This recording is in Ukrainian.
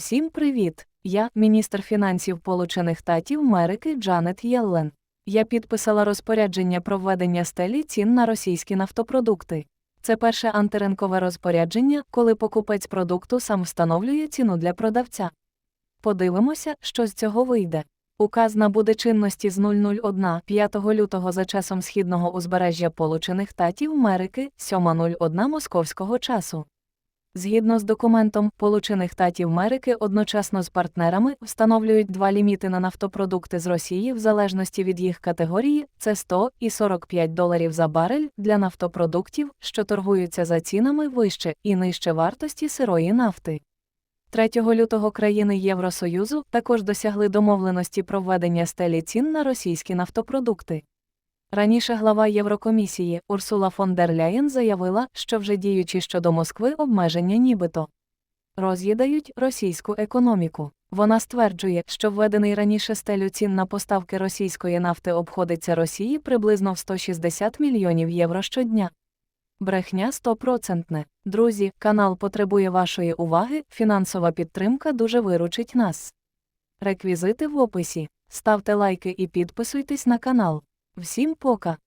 Всім привіт! Я міністр фінансів Получених Штатів Америки Джанет Єллен. Я підписала розпорядження про введення стелі цін на російські нафтопродукти. Це перше антиринкове розпорядження, коли покупець продукту сам встановлює ціну для продавця. Подивимося, що з цього вийде. Указ набуде чинності з 001 5 лютого за часом східного узбережжя Получених Штатів Америки 7.01 московського часу. Згідно з документом, Получених Штатів Америки одночасно з партнерами встановлюють два ліміти на нафтопродукти з Росії в залежності від їх категорії це 100 і 45 доларів за барель для нафтопродуктів, що торгуються за цінами вище і нижче вартості сирої нафти. 3 лютого країни Євросоюзу також досягли домовленості про введення стелі цін на російські нафтопродукти. Раніше глава Єврокомісії Урсула фон дер Ляєн заявила, що вже діючі щодо Москви обмеження нібито роз'їдають російську економіку. Вона стверджує, що введений раніше стелю цін на поставки російської нафти обходиться Росії приблизно в 160 мільйонів євро щодня. Брехня стопроцентне. Друзі, канал потребує вашої уваги, фінансова підтримка дуже виручить нас. Реквізити в описі. Ставте лайки і підписуйтесь на канал. Всім пока!